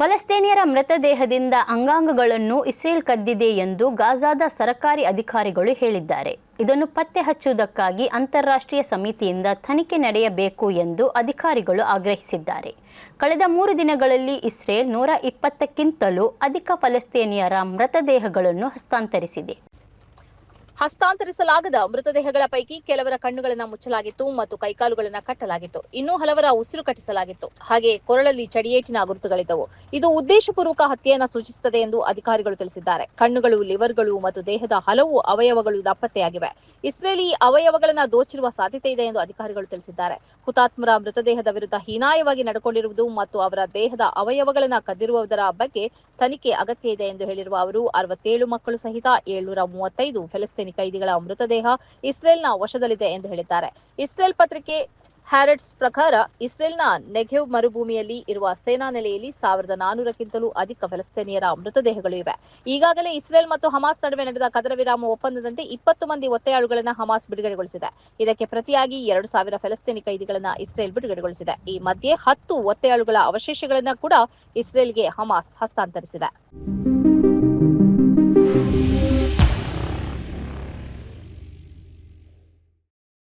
ಫಲಸ್ತೀನಿಯರ ಮೃತದೇಹದಿಂದ ಅಂಗಾಂಗಗಳನ್ನು Israel ಕದ್ದಿದೆ ಎಂದು ಗಾಜಾದ ಸರಕಾರಿ ಅಧಿಕಾರಿಗಳು ಹೇಳಿದ್ದಾರೆ. ಇದನ್ನು ಪತ್ತೆ ಹಚ್ಚುವುದಕ್ಕಾಗಿ ಅಂತಾರಾಷ್ಟ್ರೀಯ ಸಮಿತಿಯಿಂದ ತನಿಖೆ ನಡೆಯಬೇಕು ಎಂದು ಅಧಿಕಾರಿಗಳು ಆಗ್ರಹಿಸಿದ್ದಾರೆ. ಕಳೆದ ಮೂರು ದಿನಗಳಲ್ಲಿ ಇಸ್ರೇಲ್ ನೂರ ಇಪ್ಪತ್ತಕ್ಕಿಂತಲೂ ಅಧಿಕ ಫಲಸ್ತೀನಿಯರ ಮೃತದೇಹಗಳನ್ನು ಹಸ್ತಾಂತರಿಸಿದೆ. ಹಸ್ತಾಂತರಿಸಲಾಗದ ಮೃತದೇಹಗಳ ಪೈಕಿ ಕೆಲವರ ಕಣ್ಣುಗಳನ್ನು ಮುಚ್ಚಲಾಗಿತ್ತು ಮತ್ತು ಕೈಕಾಲುಗಳನ್ನು ಕಟ್ಟಲಾಗಿತ್ತು. ಇನ್ನೂ ಹಲವರ ಉಸಿರು ಕಟ್ಟಿಸಲಾಗಿತ್ತು. ಹಾಗೆ ಕೊರಳಲ್ಲಿ ಚಡಿಯೇಟಿನ ಗುರುತುಗಳಿದ್ದವು. ಇದು ಉದ್ದೇಶಪೂರ್ವಕ ಹತ್ಯೆಯನ್ನು ಸೂಚಿಸುತ್ತದೆ ಎಂದು ಅಧಿಕಾರಿಗಳು ತಿಳಿಸಿದ್ದಾರೆ. ಕಣ್ಣುಗಳು, ಲಿವರ್ಗಳು ಮತ್ತು ದೇಹದ ಹಲವು ಅವಯವಗಳು ನಾಪತ್ತೆಯಾಗಿವೆ ಇಸ್ರೇಲಿ ಅವಯವಗಳನ್ನು ದೋಚಿರುವ ಸಾಧ್ಯತೆ ಇದೆ ಎಂದು ಅಧಿಕಾರಿಗಳು ತಿಳಿಸಿದ್ದಾರೆ. ಹುತಾತ್ಮರ ಮೃತದೇಹದ ವಿರುದ್ಧ ಹೀನಾಯವಾಗಿ ನಡೆಕೊಂಡಿರುವುದು ಮತ್ತು ಅವರ ದೇಹದ ಅವಯವಗಳನ್ನು ಕದ್ದಿರುವುದರ ಬಗ್ಗೆ ತನಿಖೆ ಅಗತ್ಯ ಇದೆ ಎಂದು ಹೇಳಿರುವ ಅವರು, ಅರವತ್ತೇಳು ಮಕ್ಕಳು ಸಹಿತ ಏಳ್ನೂರ ಮೂವತ್ತೈದು ಫೆಲಿಸ್ತೀನಿ ಕೈದಿಗಳ ಮೃತದೇಹ ಇಸ್ರೇಲ್ನ ವಶದಲ್ಲಿದೆ ಎಂದು ಹೇಳಿದ್ದಾರೆ. ಇಸ್ರೇಲ್ ಪತ್ರಿಕೆ ಹ್ಯಾರಡ್ಸ್ ಪ್ರಕಾರ ಇಸ್ರೇಲ್ನ ನೆಗೆವ್ ಮರುಭೂಮಿಯಲ್ಲಿ ಇರುವ ಸೇನಾ ನೆಲೆಯಲ್ಲಿ ಸಾವಿರದ ನಾನೂರಕ್ಕಿಂತಲೂ ಅಧಿಕ ಫಲಸ್ತೀನಿಯರ ಮೃತದೇಹಗಳು ಇವೆ. ಈಗಾಗಲೇ ಇಸ್ರೇಲ್ ಮತ್ತು ಹಮಾಸ್ ನಡುವೆ ನಡೆದ ಕದರ ವಿರಾಮ ಒಪ್ಪಂದದಂತೆ ಇಪ್ಪತ್ತು ಮಂದಿ ಒತ್ತೆಯಾಳುಗಳನ್ನು ಹಮಾಸ್ ಬಿಡುಗಡೆಗೊಳಿಸಿದೆ. ಇದಕ್ಕೆ ಪ್ರತಿಯಾಗಿ ಎರಡು ಸಾವಿರ ಫಲಸ್ತೀನಿ ಕೈದಿಗಳನ್ನು ಇಸ್ರೇಲ್ ಬಿಡುಗಡೆಗೊಳಿಸಿದೆ. ಈ ಮಧ್ಯೆ ಹತ್ತು ಒತ್ತೆಯಾಳುಗಳ ಅವಶೇಷಗಳನ್ನು ಕೂಡ ಇಸ್ರೇಲ್ಗೆ ಹಮಾಸ್ ಹಸ್ತಾಂತರಿಸಿದೆ.